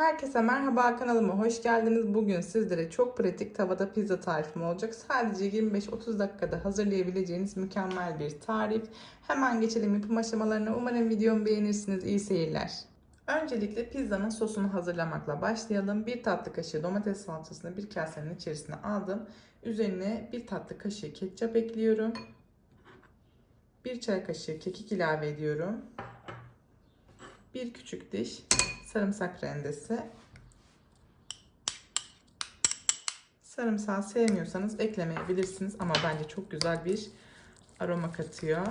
Herkese merhaba kanalıma hoş geldiniz. Bugün sizlere çok pratik tavada pizza tarifim olacak. Sadece 25-30 dakikada hazırlayabileceğiniz mükemmel bir tarif. Hemen geçelim yapım aşamalarına. Umarım videomu beğenirsiniz. İyi seyirler. Öncelikle pizzanın sosunu hazırlamakla başlayalım. Bir tatlı kaşığı domates salçasını bir kasenin içerisine aldım. Üzerine bir tatlı kaşığı ketçap ekliyorum. Bir çay kaşığı kekik ilave ediyorum. Bir küçük diş sarımsak rendesi. Sarımsağı sevmiyorsanız eklemeyebilirsiniz ama bence çok güzel bir aroma katıyor.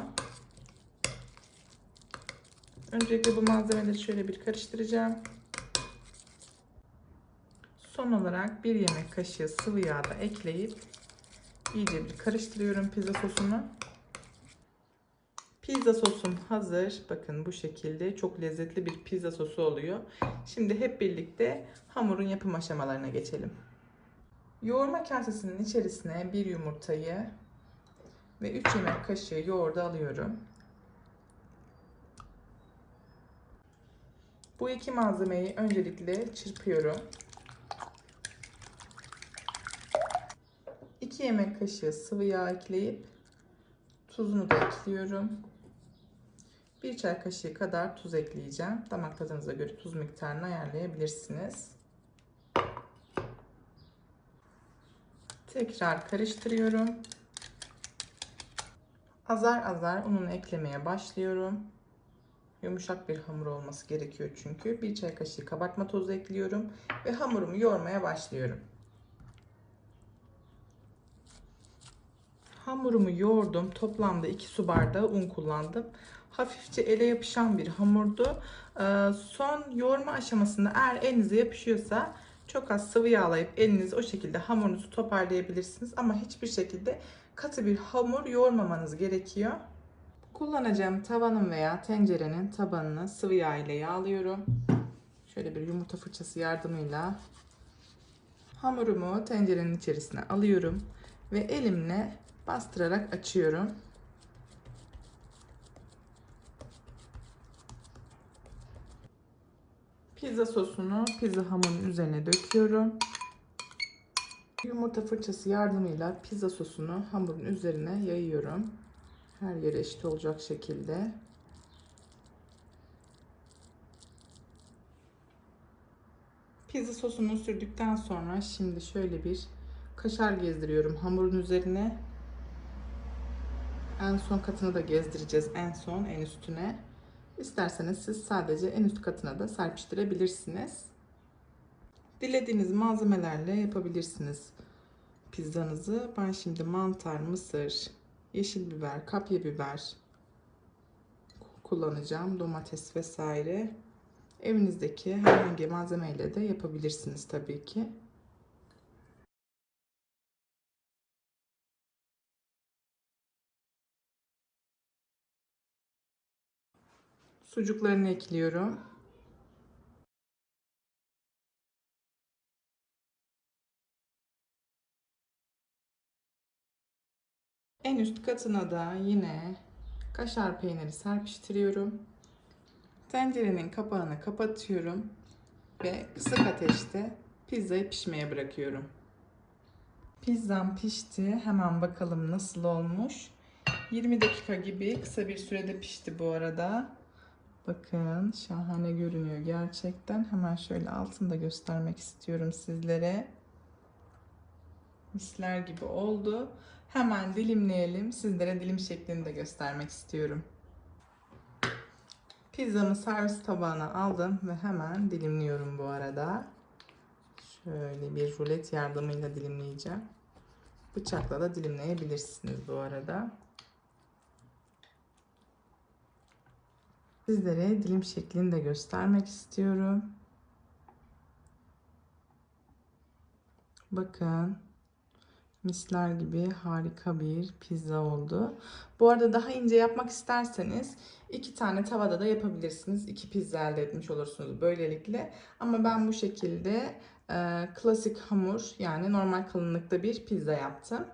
Öncelikle bu malzemeleri şöyle bir karıştıracağım. Son olarak bir yemek kaşığı sıvı yağ da ekleyip iyice bir karıştırıyorum pizza sosunu. Pizza sosum hazır. Bakın bu şekilde çok lezzetli bir pizza sosu oluyor. Şimdi hep birlikte hamurun yapım aşamalarına geçelim. Yoğurma kasesinin içerisine bir yumurtayı ve 3 yemek kaşığı yoğurdu alıyorum. Bu iki malzemeyi öncelikle çırpıyorum. 2 yemek kaşığı sıvı yağ ekleyip tuzunu da ekliyorum. 1 çay kaşığı kadar tuz ekleyeceğim. Damak tadınıza göre tuz miktarını ayarlayabilirsiniz. Tekrar karıştırıyorum. Azar azar ununu eklemeye başlıyorum. Yumuşak bir hamur olması gerekiyor çünkü. 1 çay kaşığı kabartma tozu ekliyorum ve hamurumu yoğurmaya başlıyorum. Hamurumu yoğurdum. Toplamda 2 su bardağı un kullandım. Hafifçe ele yapışan bir hamurdu. Ee, son yoğurma aşamasında eğer elinize yapışıyorsa çok az sıvı yağlayıp elinizi o şekilde hamurunuzu toparlayabilirsiniz. Ama hiçbir şekilde katı bir hamur yoğurmamanız gerekiyor. Kullanacağım tavanın veya tencerenin tabanını sıvı yağ ile yağlıyorum. Şöyle bir yumurta fırçası yardımıyla hamurumu tencerenin içerisine alıyorum ve elimle bastırarak açıyorum. Pizza sosunu pizza hamurunun üzerine döküyorum. Yumurta fırçası yardımıyla pizza sosunu hamurun üzerine yayıyorum. Her yere eşit olacak şekilde. Pizza sosunu sürdükten sonra şimdi şöyle bir kaşar gezdiriyorum hamurun üzerine. En son katını da gezdireceğiz en son en üstüne. İsterseniz siz sadece en üst katına da serpiştirebilirsiniz. Dilediğiniz malzemelerle yapabilirsiniz pizzanızı. Ben şimdi mantar, mısır, yeşil biber, kapya biber kullanacağım. Domates vesaire. Evinizdeki herhangi malzemeyle de yapabilirsiniz tabii ki. Sucuklarını ekliyorum. En üst katına da yine kaşar peyniri serpiştiriyorum. Tencerenin kapağını kapatıyorum ve kısık ateşte pizzayı pişmeye bırakıyorum. Pizzam pişti. Hemen bakalım nasıl olmuş. 20 dakika gibi kısa bir sürede pişti bu arada. Bakın şahane görünüyor gerçekten. Hemen şöyle altında göstermek istiyorum sizlere. Misler gibi oldu. Hemen dilimleyelim. Sizlere dilim şeklini de göstermek istiyorum. Pizzamı servis tabağına aldım ve hemen dilimliyorum bu arada. Şöyle bir rulet yardımıyla dilimleyeceğim. Bıçakla da dilimleyebilirsiniz bu arada. Sizlere dilim şeklini de göstermek istiyorum. Bakın misler gibi harika bir pizza oldu. Bu arada daha ince yapmak isterseniz iki tane tavada da yapabilirsiniz. İki pizza elde etmiş olursunuz böylelikle. Ama ben bu şekilde e, klasik hamur yani normal kalınlıkta bir pizza yaptım.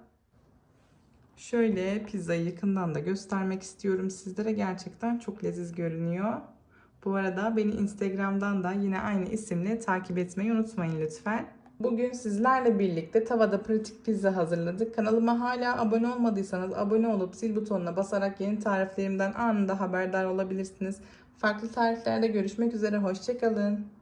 Şöyle pizzayı yakından da göstermek istiyorum sizlere. Gerçekten çok leziz görünüyor. Bu arada beni Instagram'dan da yine aynı isimle takip etmeyi unutmayın lütfen. Bugün sizlerle birlikte tavada pratik pizza hazırladık. Kanalıma hala abone olmadıysanız abone olup zil butonuna basarak yeni tariflerimden anında haberdar olabilirsiniz. Farklı tariflerde görüşmek üzere. Hoşçakalın.